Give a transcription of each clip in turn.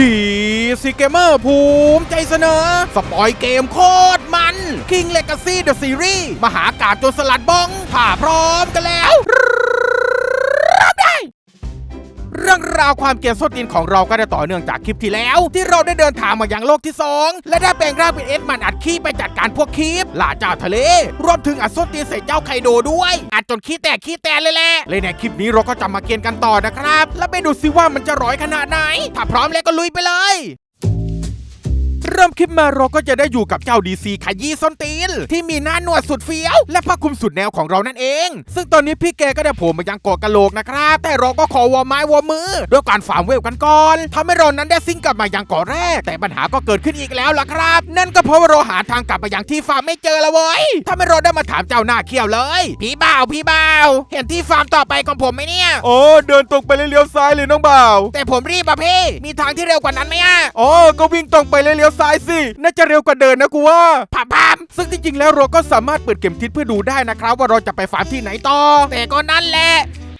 ดีซีเกมเมอร์ภูมิใจเสนอ สปอยเกมโคตรมัน King Legacy The Series มหากาบโจนสลัดบ้องผ่าพร้อมกันแล้ว รื่องราวความเกลียดส้นตีนของเราก็ได้ต่อเนื่องจากคลิปที่แล้ว ที่เราได้เดินทางมายังโลกที่ 2 และได้แปลงร่างเป็นเอ็ดมันอัดขี้ไปจัดการพวกคีปล่าเจ้าทะเล รวมถึงอัดส้นตีนใส่เจ้าไคโดด้วย อัดจนขี้แตกขี้แตนเลยแหละเลยในคลิปนี้เราก็จะมาเกียนกันต่อนะครับ แล้วไปดูซิว่ามันจะร้อยขนาดไหน ถ้าพร้อมแล้วก็ลุยไปเลย เริ่มคลิปมาเราก็จะได้อยู่กับเจ้าดีซีขยี้ส้นตีน ที่มีหน้าหนวดสุดเฟี้ยว และผ้าคลุมสุดแนวของเรานั่นเอง ซึ่งตอนนี้พี่แกก็ได้โผล่มายังเกาะกะโหลกนะครับ แต่เราก็ขอวอร์ไม้วอร์มือ ด้วยการฝ่าเวลกันก่อนทำให้เรานั้นได้ซิ่งกลับมายังเกาะแรก แต่ปัญหาก็เกิดขึ้นอีกแล้วล่ะครับ นั่นก็เพราะว่าเราหาทางกลับมายังที่ฟาร์มไม่เจอแล้วเว้ยทำให้เราได้มาถามเจ้าหน้าเขี้ยวเลย พี่บ่าวพี่บ่าวเห็นที่ฟาร์มต่อไปของผมไหมเนี่ยอ๋อเดินตรงไปเลี้ยวซ้ายเลยน้องบ่าวแต่ผมรีบอะพี่มีทางที่เร็วกว่านั้นไหมอะอ๋อก็วิ่งตรงไปเลี้ยวซ้ายสิน่าจะเร็วกว่าเดินนะกูว่าพามพามซึ่งจริงๆแล้วเราก็สามารถเปิดเข็มทิศเพื่อดูได้นะครับ ว่าเราจะไปฟาร์มที่ไหนต่อแต่ก็นั่นแหละ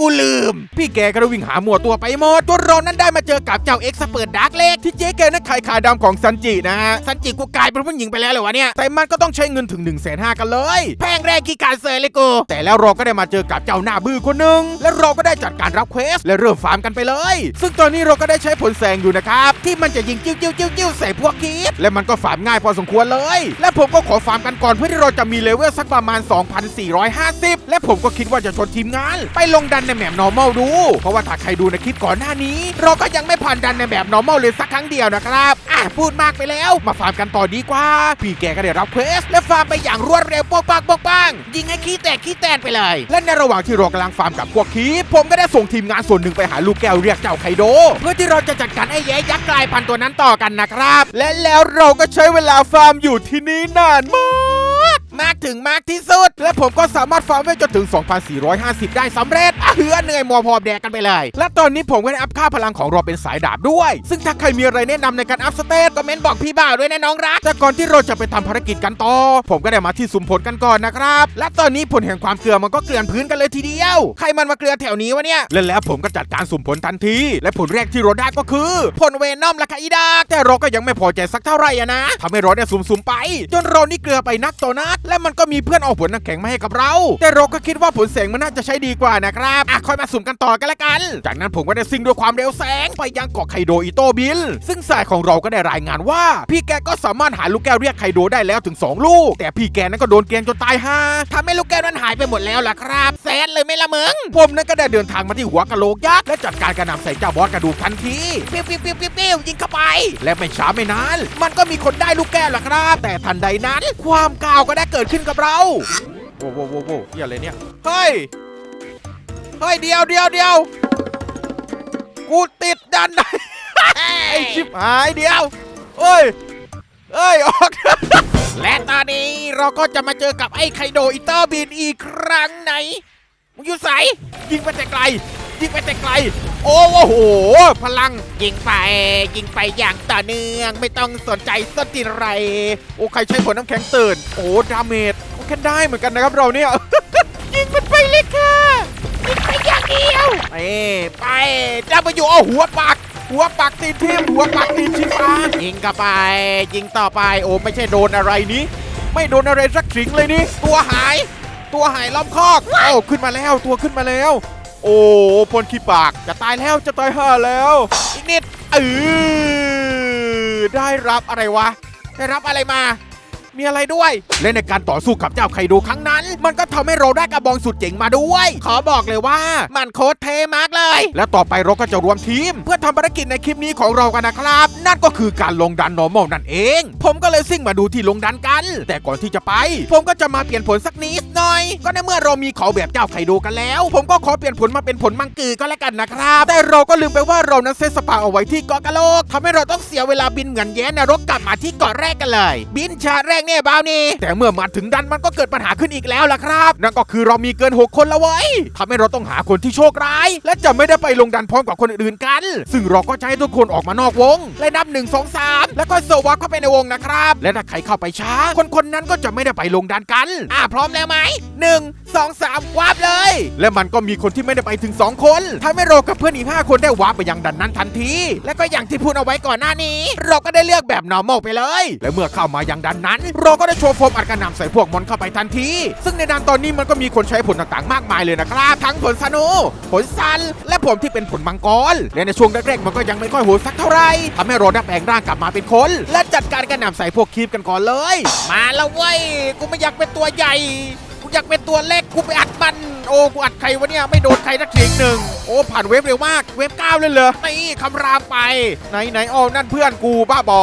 กูลืม พี่แกก็ได้วิ่งหาหมวดตัวไปหมดจนเรานั้นได้มาเจอกับเจ้าเอ็กซ์เปิดดาร์กเล็กที่เจ๊แกนั่นขายขาดำของซันจินะฮะสันจิกูกลายเป็นผู้หญิงไปแล้วเหรอวะเนี่ยแต่มันก็ต้องใช้เงินถึง1นึ่งแสนห้ากันเลย แพงแรงขี้การเซยเลยกูแต่แล้วเราก็ได้มาเจอกับเจ้าหน้าบื้อคนหนึ่งและเราก็ได้จัดการรับเควสและเริ่มฟาร์มกันไปเลย ซึ่งตอนนี้เราก็ได้ใช้ผลแสงอยู่นะครับที่มันจะยิงจิ้วจิ้วจิ้วจิ้วใส่พวกคีปและมันก็ฟาร์มง่ายพอสมควรเลย และผมก็ขอฟาร์มกันก่อนเพื่อที่เราจะมีเลเวลสักประมาณ 2,450 และผมก็คิดว่าจะชนทีมงาน ไปลงดันในแมป normal ดู เพราะว่าถ้าใครดูในคลิปก่อนหน้านี้ เราก็ยังไม่ผ่านดันในแบบ normal เลยสักครั้งเดียวนะครับอะพูดมากไปแล้ว มาฟาร์มกันต่อดีกว่า พี่แกก็ได้รับเควส และฟาร์มไปอย่างรวดเร็วปอกปังปกปังยิงให้ขี้แตกขี้แตนไปเลย และในระหว่างที่เรากำลังฟาร์มกับพวกคีปผมก็ได้ส่งทีมงานส่วนหนึ่งไปหาลูกแก้วเรียกเจ้าไคโด เพื่อที่เราจะจัดการไอ้แย้ยักษ์กลายพันธุ์ตัวนั้นต่อกันนะครับ และแล้วเราก็ใช้เวลาฟาร์มอยู่ที่นี่นานมาก มากถึงมากที่สุด และผมก็สามารถฟาร์มได้จนถึง 2,450 ได้สำเร็จอะเหือเหนื่อยมอพอบแดกกันไปเลย และตอนนี้ผมก็ได้อัพค่าพลังของเราเป็นสายดาบด้วย ซึ่งถ้าใครมีอะไรแนะนำในการอัพสเตตก็เม้นบอกพี่บ่าวด้วยนะน้องรักแต่ก่อนที่เราจะไปทำภารกิจกันต่อ ผมก็ได้มาที่สุ่มผลกันก่อนนะครับ และตอนนี้ผลแห่งความเกลือมันก็เกลื่อนพื้นกันเลยทีเดียว ใครมันมาเกลือแถวนี้วะเนี่ยและแล้วผมก็จัดการสุ่มผลทันที และผลแรกที่เราได้ก็คือผลเวนอมละค่ะอีดาแต่เราก็ยังไม่พอใจสักเท่าไหร่อะนะทำให้เราได้สุ่มๆไป จนเรานี่เกลือไปนักต่อนักและมันก็มีเพื่อนเอาผลน้ำแข็งมาให้กับเรา แต่เราก็คิดว่าผลแสงมันน่าจะใช้ดีกว่านะครับอะค่อยมาสุ่มกันต่อกันละกัน จากนั้นผมก็ได้ซิ่งด้วยความเร็วแสงไปยังเกาะไคโดอิโตบิล ซึ่งสายของเราก็ได้รายงานว่า พี่แกก็สามารถหาลูกแก้วเรียกไคโดได้แล้วถึง 2 ลูก แต่พี่แกนั้นก็โดนเกลียนจนตายห่าทำให้ลูกแก้วนั้นหายไปหมดแล้วล่ะครับแซดเลยไม่ละมึงผมนั้นก็ได้เดินทางมาที่หัวกะโหลกยักษ์และจัดการกระหน่ำใส่เจ้าบอสกระดูกทันทีปิ้วปิ้วปิ้วปิ้วปิ้วยิงเข้าไป และไม่ช้าไม่นานมันก็มีคนได้ลูกแก้วล่ะครับ แต่ทันใดนั้น ความกาวก็ได้เกิดขึ้นกับเราโว้โว้โว้โว้เหี้ยอะไรเนี่ยเฮ้ยเฮ้ยเดียวเดียวเดียวกูติดดันไหนไอชิบหายเดียวเอ้ยเอ้ยออกและตอนนี้เราก็จะมาเจอกับไอ้ไคโดอิเตอร์บินอีกครั้งไหนมึงอยู่ใสยิงไปแต่ไกล ยิงไปแต่ไกล โอ้โห พลังยิงไป ยิงไปอย่างต่อเนื่อง ไม่ต้องสนใจสติไร โอ้ใครใช้ผลน้ำแข็งตื่น โอ้ดาเมจโอ้แค่ได้เหมือนกันนะครับเราเนี่ย ยิงมันไปเลยค่ะยิงไปอย่างเดียวเอ้ไปจะไปอยู่เอาหัวปักหัวปักตีนทิมหัวปักตีชีฟ้ายิงเข้าไป ยิงต่อไปโอ้ไม่ใช่โดนอะไรนี้ไม่โดนอะไรสักสิงเลยนี่ตัวหาย ตัวหายล้อมคอกเอ้าขึ้นมาแล้วตัวขึ้นมาแล้ว โอ้พนขี้ปากจะตายแล้วจะตายห่าแล้ว อีกนิดเออได้รับอะไรวะ ได้รับอะไรมา มีอะไรด้วย และในการต่อสู้กับเจ้าไคโดครั้งนั้น มันก็ทำให้เราได้กระบองสุดเจ๋งมาด้วย ขอบอกเลยว่ามันโคตรเทมากเลย และต่อไปเราก็จะรวมทีม เพื่อทำภารกิจในคลิปนี้ของเรากันนะครับ นั่นก็คือการลงดัน normal นั่นเอง ผมก็เลยซิ่งมาดูที่ลงดันกัน แต่ก่อนที่จะไป ผมก็จะมาเปลี่ยนผลสักนิดหน่อย ก็ในเมื่อเรามีเขาแบบเจ้าไคโดกันแล้ว ผมก็ขอเปลี่ยนผลมาเป็นผลมังกือก็แล้วกันนะครับ แต่เราก็ลืมไปว่าเรานั้นเซตสปาเอาไว้ที่เกาะกะโหลกทำให้เราต้องเสียเวลาบินเหมือนแย้นรกกลับมาที่เกาะแรกกันเลย บินชาแรกเนี่ยบ้าวนี่แต่เมื่อมาถึงดันมันก็เกิดปัญหาขึ้นอีกแล้วล่ะครับ นั่นก็คือเรามีเกิน 6 คนแล้วเว้ยทำให้เราต้องหาคนที่โชคร้าย และจะไม่ได้ไปลงดันพร้อมกับคนอื่นๆกัน ซึ่งเราก็จะให้ทุกคนออกมานอกวง และนับ 1 2 3 แล้วก็โซวักเข้าไปในวงนะครับ และถ้าใครเข้าไปช้า คนคนนั้นก็จะไม่ได้ไปลงดันกัน อะพร้อมแล้วไหมหนึ่ง สองสามวาร์ปเลย และมันก็มีคนที่ไม่ได้ไปถึง 2 คนทำให้เรากับเพื่อนอีก5คนได้วาร์ปไปยังดันนั้นทันที และก็อย่างที่พูดเอาไว้ก่อนหน้านี้ เราก็ได้เลือกแบบ normal ไปเลย และเมื่อเข้ามายังดันนั้น เราก็ได้โชว์โฟมอัดกระหน่ำใส่พวกมอนเข้าไปทันที ซึ่งในดันตอนนี้มันก็มีคนใช้ผลต่างๆ มากมายเลยนะครับทั้งผลสนุผลซัน และผลที่เป็นผลมังกรและในช่วงแรกๆมันก็ยังไม่ค่อยโหดสักเท่าไหร่ทำให้เราได้แปลงร่างกลับมาเป็นคน และจัดการกระหน่ำใส่พวกคีบกันก่อนเลย มาแล้วเว้ยกูไม่อยากเป็นตัวใหญ่ อยากเป็นตัวเล็กกูไปอัดมันโอ้กูอัดใครวะเนี่ยไม่โดนใครสักทีหนึ่งโอ้ผ่านเว็บเร็วมากเว็บเก้าเลยเหรอนี่คำรามไปไหนไหนโอ้นั่นเพื่อนกูบ้าบอ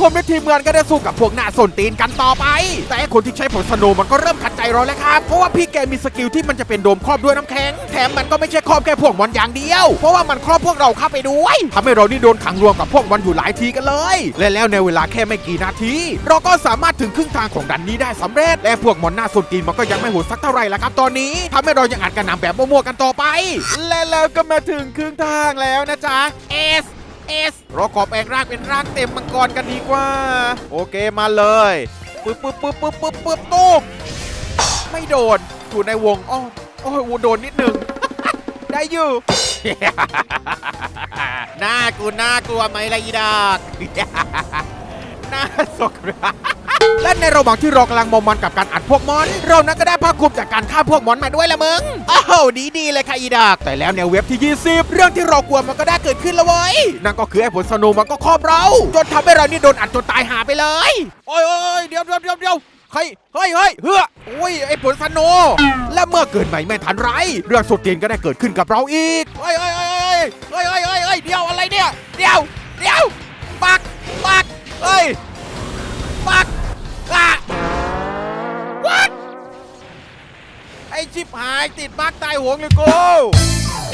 ผมและทีมงานก็ได้สู้กับพวกหน้าสนตีนกันต่อไป แต่คนที่ใช้ผลสโนมันก็เริ่มขัดใจเราแล้วครับ เพราะว่าพี่แกมีสกิลที่มันจะเป็นโดมครอบด้วยน้ำแข็ง แถมมันก็ไม่ใช่ครอบแค่พวกมอนอย่างเดียว เพราะว่ามันครอบพวกเราเข้าไปด้วยทำให้เรานี่โดนขังรวมกับพวกมอนอยู่หลายทีกันเลย และแล้วในเวลาแค่ไม่กี่นาที เราก็สามารถถึงครึ่งทางของดันนี้ได้สำเร็จ และพวกมอนหน้าสนตีนมันก็ยังไม่โหดสักเท่าไหร่ละครับ ตอนนี้ทำให้เรายังอัดกันหนำแบบมั่วๆกันต่อไป และแล้วก็มาถึงครึ่งทางแล้วนะจ๊ะเอส เอสเราขอแปลงร่างเป็นร่างเต็มมังกรกันดีกว่า โอเคมาเลยปึ๊บปึ๊บปึ๊บปึ๊บปึ๊บปึ๊บตุ้มไม่โดนอยู่ในวงอ้อโอ้ยโดนนิดหนึ่งได้อยู่หน้ากลัวน่ากลัวไหมล่ะอีดอกน่าสกปรก และในระหว่างที่เรากำลังมอมมันกับการอัดพวกมอน เรานั้นก็ได้ภาคภูมิจากการฆ่าพวกมอนมาด้วยละมึงอ้าวดีดีๆเลยค่ะอีดอกแต่แล้วในเว็บที่ 20 เรื่องที่เรากลัวมันก็ได้เกิดขึ้นแล้วเว้ยนั่นก็คือไอ้ผลสโนว์มันก็ครอบเรา จนทำให้เรานี่โดนอัดจนตายหาไปเลยโอ้ยโอ้ยเดี๋ยวเดี๋ยวเดี๋ยวเดี๋ยวเฮ้ยเฮ้ยเฮ้ยเฮ้อโอ้ยไอ้ผลสโนว์และเมื่อเกิดใหม่ไม่ทันไร เรื่องสุดเตียนก็ได้เกิดขึ้นกับเราอีกเฮ้ยเฮ้ยเฮ้ยเฮ้ยเฮ้ยเฮ้ยเฮ้ยเดี๋ยวอะไรเนี่ย เดี๋ยวเดี๋ยวปักปักเฮ้ยปัก อะวัดไอชิบหายติดบักตายโหงเลยกู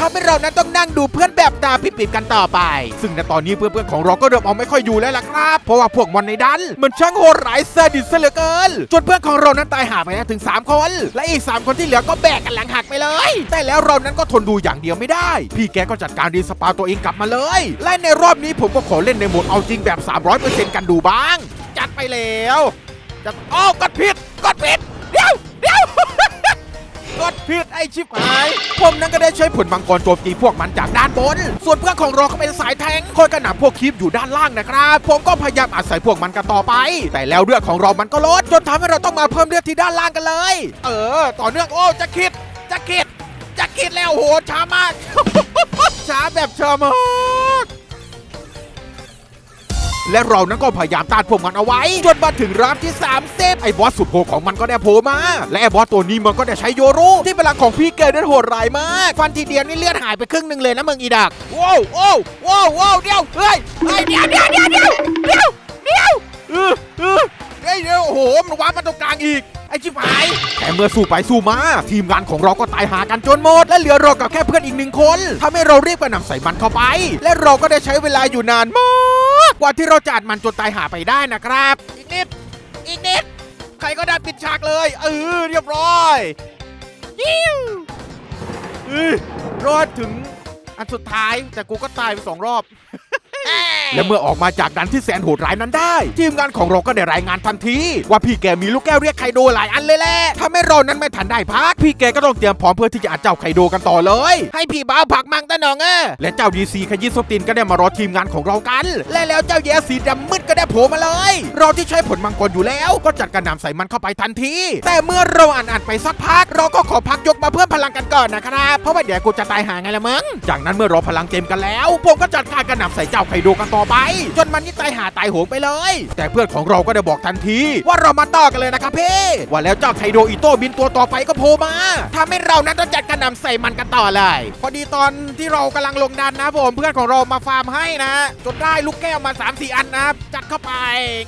ทำให้เรานั้นต้องนั่งดูเพื่อนแบบตาปิดๆกันต่อไป ซึ่งในตอนนี้เพื่อนๆของเราก็เริ่มเอาไม่ค่อยอยู่แล้วล่ะครับ เพราะว่าพวกมอนในดัน มันช่างโหดร้ายซาดิสซะเหลือเกิน จนเพื่อนของเรานั้นตายหาไปแล้วถึง 3 คน และอีก 3 คนที่เหลือก็แบกกันหลังหักไปเลย แต่แล้วเรานั้นก็ทนดูอย่างเดียวไม่ได้ พี่แกก็จัดการรีสปาตัวเองกลับมาเลย และในรอบนี้ผมก็ขอเล่นในโหมดเอาจริงแบบ 300%กันดูบ้าง จัดไปแล้ว จะอ้อกดผิดกดผิดเดี๋ยวเดี๋ยว กดผิดไอชิบหาย ผมนั้นก็ได้ใช้ผลมังกรโจมตีพวกมันจากด้านบน ส่วนเพื่อนของเราก็เป็นสายแทงคอยกระหน่ำพวกคลิปอยู่ด้านล่างนะครับ ผมก็พยายามอาศัยพวกมันกันต่อไป แต่แล้วเลือดของเรามันก็ลดจนทำให้เราต้องมาเพิ่มเลือดที่ด้านล่างกันเลย เออ ต่อเนื่องโอ้จะคิดจะคิดจะคิดแล้วโหช้ามาก ช้าแบบช้ามาก และเรานั้นก็พยายามต้านพวกมันเอาไว้ จนมาถึงรอบที่3เซฟไอ้บอสสุดโหดของมันก็ได้โผล่มา และไอ้บอสตัวนี้มันก็ได้ใช้โยรุที่พลังของพี่เกดนั้นโหดร้ายมาก ฟันทีเดียวนี่เลือดหายไปครึ่งหนึ่งเลยนะมึงอีดักว้าวว้าวว้าวว้าวเดี๋ยวเฮ้ยเฮ้ยเดี๋ยวเดี๋ยวเดี๋ยวเดี๋ยวเดี๋ยวเดี๋ยวเออเออเฮ้ยเดี๋ยวโอ้โหมันวาร์ปมาตรงกลางอีกไอ้ชิบหายแต่เมื่อสู้ไปสู้มา ทีมงานของเราก็ตายหากันจนหมด และเหลือเรากับแค่เพื่อนอีกหนึ่งคนทำให้เรารีบกระหน่ำใส่มันเข้าไป และเราก็ได้ใช้เวลาอยู่นานมาก กว่าที่เราจะอัดมันจนตายหาไปได้นะครับ อีกนิด อีกนิด ใครก็ได้ปิดฉากเลย เออเรียบร้อยยิ้วเอ้ยรอดถึงอันสุดท้ายแต่กูก็ตายไปสองรอบ และเมื่อออกมาจากดันที่แสนโหดร้ายนั้นได้ ทีมงานของเราก็ได้รายงานทันที ว่าพี่แกมีลูกแก้วเรียกไคโดหลายอันเลยแหละทำให้เรานั้นไม่ทันได้พัก พี่แกก็ต้องเตรียมพร้อมเพื่อที่จะอัดเจ้าไคโดกันต่อเลย ให้พี่บ้าผักมังตะหนองเออและเจ้าดีซีขยี้สตินก็ได้มารอทีมงานของเรากัน และแล้วเจ้าแย่สีดำมืดก็ได้โผล่มาเลย เราที่ใช้ผลมังกรอยู่แล้วก็จัดการนำใส่มันเข้าไปทันที แต่เมื่อเราอ่านอ่านไปสักพัก เราก็ขอพักยกมาเพิ่มพลังกันก่อนนะครับเพราะว่าเดี๋ยวกูจะตายหาไงละมึงจากนั้นเมื่อราพลังเต็มกันแล้ว ผมก็จัดการกระหน่ำใส่เจ้าไคโดกันต่อไป จนมันนี่ตายหาตายโหงไปเลย แต่เพื่อนของเราก็ได้บอกทันที ว่าเรามาต่อกันเลยนะครับพี่ว่าแล้วเจ้าไคโดอิโต้บินตัวต่อไปก็โผล่มาทำให้เรานั้นต้องจัดกระน่ำใส่มันกันต่อเลย พอดีตอนที่เรากำลังลงดันนะผมเพื่อนของเรามาฟาร์มให้นะ จนได้ลูกแก้วมา3 4อันนะจัดเข้าไป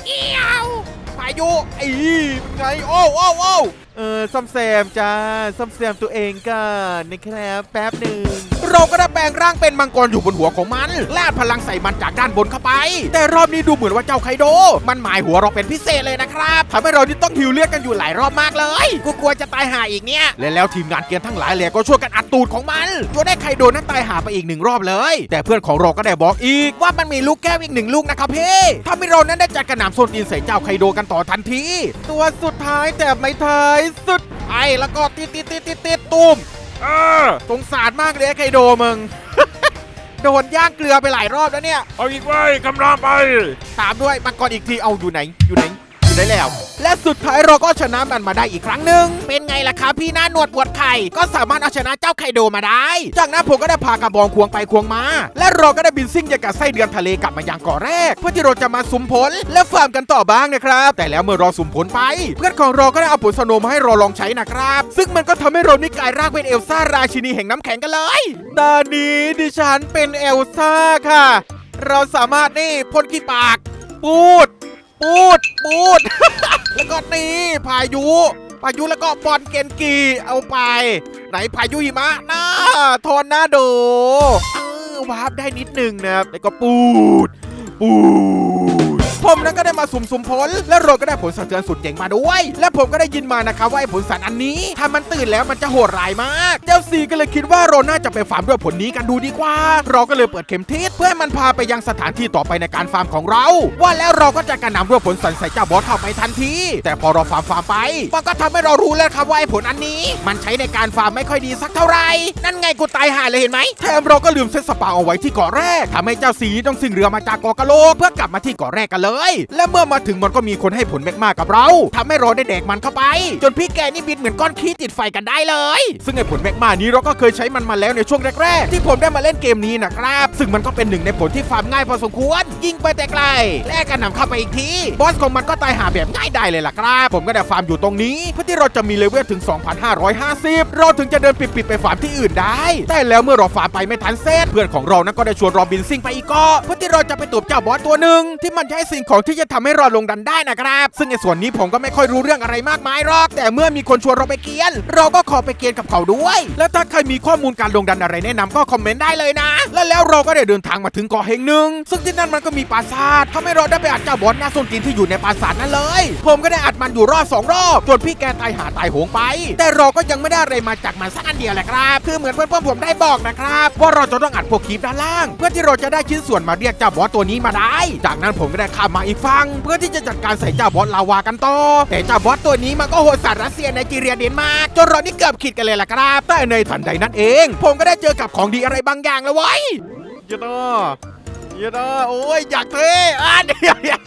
เงี้ยวพายุไอ้เป็นไงโอ้โอ้โอ้เออซ่อมแซมจ้าซ่อมแซมตัวเองกันนะครับแป๊บหนึ่ง เราก็ได้แปลงร่างเป็นมังกรอยู่บนหัวของมันแลาดพลังใส่มันจากด้านบนเข้าไป แต่รอบนี้ดูเหมือนว่าเจ้าไคโด มันหมายหัวเราเป็นพิเศษเลยนะครับทำให้เรานี่ต้องหิวเลือดกันอยู่หลายรอบมากเลยกูกลัวจะตายหาอีกเนี่ยและแล้วทีมงานเกียร์ทั้งหลายแหล่ก็ช่วยกันอัดตูดของมันจนได้ไคโดนั้นตายหาไปอีกหนึ่งรอบเลย แต่เพื่อนของเราก็ได้บอกอีกว่ามันมีลูกแก้วอีกหนึ่งลูกนะครับพี่ทำให้เรานั้นได้จัดกระหน่ำโซนอินใส่เจ้าไคโดกันต่อทันที ตัวสุดท้ายแต่ไม่ท้ายสุดไอ้แล้วก็ติดติดติดติดติดตุ้ม เออสงสารมากเลยไอ้ไคโดมึง โดนย่างเกลือไปหลายรอบแล้วเนี่ย เอาอีกไว้คำรามไป ตามด้วยมังกรอีกที เอาอยู่ไหน อยู่ไหน อยู่ไหนแล้ว และสุดท้ายเราก็ชนะมันมาได้อีกครั้งหนึ่งเป็นไงล่ะครับพี่หน้าหนวดปวดไข่ก็สามารถเอาชนะเจ้าไคโดมาได้ จากนั้นผมก็ได้พากระบองควงไปควงมา และเราก็ได้บินซิ่งอย่างกับไส้เดือนทะเลกลับมายังเกาะแรก เพื่อที่เราจะมาสุมผลและฟาร์มกันต่อบ้างนะครับ แต่แล้วเมื่อเราสุมผลไป เพื่อนของเราก็ได้เอาผลสโนมมาให้เราลองใช้นะครับ ซึ่งมันก็ทำให้เรานี่กลายร่างเป็นเอลซ่าราชินีแห่งน้ำแข็งกันเลยตอนนี้ดิฉันเป็นเอลซ่าค่ะ เราสามารถนี่พ่นขี้ปากปูด ปูดปูด แล้วก็นี่พายุ พายุแล้วก็บอลเกนกีเอาไป ไหนพายุหิมะหน้าทอนหน้าโดเออวาร์ปได้นิดหนึ่งนะครับแล้วก็ปูด ปูด ผมนั้นก็ได้มาสุ่มสุ่มผล และเราก็ได้ผลสะเทือนสุดเจ๋งมาด้วย และผมก็ได้ยินมานะครับว่าไอ้ผลสัตว์อันนี้ถ้ามันตื่นแล้วมันจะโหดร้ายมาก เจ้าซีก็เลยคิดว่าเราน่าจะไปฟาร์มด้วยผลนี้กันดูดีกว่า เราก็เลยเปิดเข็มทิศเพื่อให้มันพาไปยังสถานที่ต่อไปในการฟาร์มของเรา ว่าแล้วเราก็จะกระหน่ำด้วยผลสันใส่เจ้าบอสเข้าไปทันที แต่พอเราฟาร์มฟาร์มไปมันก็ทำให้เรารู้แล้วครับว่าไอ้ผลอันนี้ มันใช้ในการฟาร์มไม่ค่อยดีสักเท่าไหร่นั่นไงกูตายห่าเลยเห็นไหมแถมเราก็ลืมเซตสปาเอาไว้ที่เกาะแรกทำให้เจ้าสีต้องสิ่งเรือมาจากเกาะกะโลเพื่อกลับมาที่เกาะแรกกันเลยและเมื่อมาถึงมันก็มีคนให้ผลแมกมากับเราทำให้เราได้แดกมันเข้าไป จนพี่แกนี่บินเหมือนก้อนขี้ติดไฟกันได้เลย ซึ่งไอ้ผลแมกมานี้เราก็เคยใช้มันมาแล้วในช่วงแรกๆ ที่ผมได้มาเล่นเกมนี้นะครับ ซึ่งมันก็เป็นหนึ่งในผลที่ฟาร์มง่ายพอสมควร ยิงไปแต่ไกลและการนำเข้าไปอีกทีบอสของมันก็ตายหาแบบง่ายได้เลยล่ะครับ ผมก็ได้ฟาร์มอยู่ตรงนี้เพื่อที่เราจะมีเลเวลถึง 2,550 เราถึงจะเดินปิดๆไปฟาร์มที่อื่นได้ แต่แล้วเมื่อเราฟาร์มไปไม่ทันเซตเพื่อนของเรานั้นก็ได้ชวนเราบินซิ่งไปอีกกาะเพื่อที่เราจะไปตูบเจ้าบอสตัวหนึ่งที่มันใช้สิ่งของที่จะทำให้เราลงดันได้นะครับ ซึ่งในส่วนนี้ผมก็ไม่ค่อยรู้เรื่องอะไรมากมายหรอก แต่เมื่อมีคนชวนเราไปเกียน เราก็ขอไปเกียนกับเขาด้วย แล้วถ้าใครมีข้อมูลการลงดันอะไรแนะนำก็คอมเมนต์ได้เลยนะ และแล้วเราก็ได้เดินทางมาถึงเกาะแห่งหนึ่ง ซึ่งที่นั่นมันก็มีปราสาททำให้เราได้ไปอัดเจ้าบอสหน้าส้นตีนที่อยู่ในปราสาทนั้นเลย ผมก็ได้อัดมันอยู่รอบสองรอบจนพี่แกตายหาตายโหงไป แต่เราก็ยังไม่ได้อะไรมาจากมันสักอันเดียวแหละครับคือเหมือนเพื่อนๆผมได้บอกนะครับว่าเราจะต้องอัดพวกคลิปด้านล่าง เพื่อที่เราจะได้ชิ้นส่วนมาเรียกเจ้าบอสตัวนี้มาได้ จากนั้นผมก็ได้ข้ามมาอีกฝั่งเพื่อที่จะจัดการใส่เจ้าบอสลาวากันต่อแต่เจ้าบอสตัวนี้มันก็โหดสัตว์รัสเซียไนจีเรียเดนมาร์กจนเรานี่เกือบขิดกันเลยล่ะครับแต่ในทันใดนั้นเอง ผมก็ได้เจอกับของดีอะไรบางอย่างแล้วไว้ยเยดอเยดอโอ้ยอยากเท่อะเดี๋ยวเดี๋ยว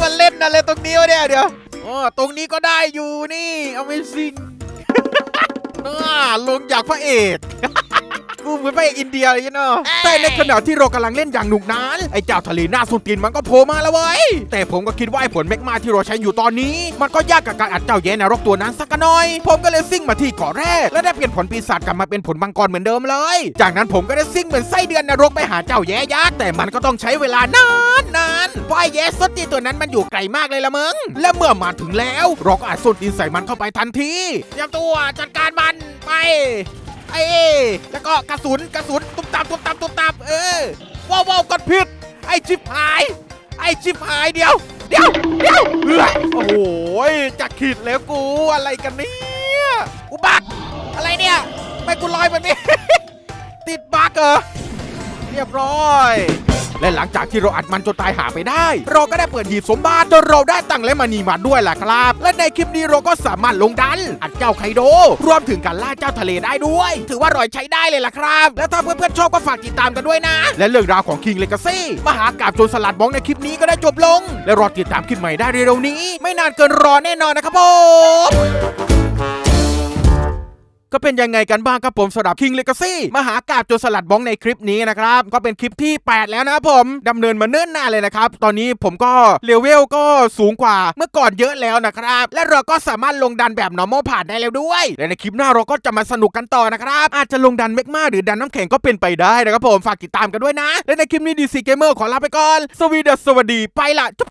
มันเล่นอะไรตรงนี้วะเนี่ยเดี๋ยวอ๋อตรงนี้ก็ได้อยู่นี่ Amazing น่าลงจากพระเอก กูเหมือนพระเอกอินเดียเลยเนาะแต่ในขณะที่เรากำลังเล่นอย่างหนุกหนานไอ้เจ้าทะเลหน้าสุนตีนมันก็โผล่มาแล้วเว้ย แต่ผมก็คิดว่าไอ้ผลแมกมาที่เราใช้อยู่ตอนนี้ มันก็ยากกับการอัดเจ้าแย่นรกตัวนั้นสักหน่อย ผมก็เลยซิ่งมาที่เกาะแรก และได้เปลี่ยนผลปีศาจกลับมาเป็นผลมังกรเหมือนเดิมเลย จากนั้นผมก็ได้ซิ่งเหมือนไส้เดือนนรกไปหาเจ้าแย่ยักษ์แต่มันก็ต้องใช้เวลานานนานเพราะไอ้แย่สนตีนตัวนั้นมันอยู่ไกลมากเลยละมึง และเมื่อมาถึงแล้ว เราก็อัดส้นตีนใส่มันเข้าไปทันทีเตรียมตัวจัดการมันไป ไอ้แล้วก็กระสุนกระสุนตุ้มตับตุ๊บตับตุ๊บตับเออว้าวว้าวกดผิด ไอ้ชิบหาย ไอ้ชิบหายเดียว เดียวเดียวเออโอ้โหจะขีดแล้วกูอะไรกันเนี่ยอุบักอะไรเนี่ยไม่กูลอยแบบนี้ ติดบั๊กเหรอเรียบร้อย และหลังจากที่เราอัดมันจนตายหาไปได้ เราก็ได้เปิดหีบสมบัติจนเราได้ตังและมานีมาด้วยแหละครับ และในคลิปนี้เราก็สามารถลงดัน อัดเจ้าไคโด รวมถึงการล่าเจ้าทะเลได้ด้วย ถือว่ารอยใช้ได้เลยล่ะครับ และถ้าเพื่อนๆชอบก็ฝากติดตามกันด้วยนะ และเรื่องราวของ King Legacy มหากาบโจรสลัดบ้องในคลิปนี้ก็ได้จบลง และรอติดตามคลิปใหม่ได้เร็วๆนี้ ไม่นานเกินรอแน่นอนนะครับผม ก็เป็นยังไงกันบ้างครับผมสำหรับ King Legacy มหากาบโจรสลัดบ้องในคลิปนี้นะครับ ก็เป็นคลิปที่ 8 แล้วนะครับผมดำเนินมาเนิ่นนานเลยนะครับ ตอนนี้ผมก็เลเวลก็สูงกว่าเมื่อก่อนเยอะแล้วนะครับ และเราก็สามารถลงดันแบบ normal ผ่านได้แล้วด้วย และในคลิปหน้าเราก็จะมาสนุกกันต่อนะครับ อาจจะลงดันเมกมาหรือดันน้ำแข็งก็เป็นไปได้นะครับผมฝากติดตามกันด้วยนะ และในคลิปนี้ DC Gamer ขอลาไปก่อนสวีดัสสวัสดีไปละจุ๊บ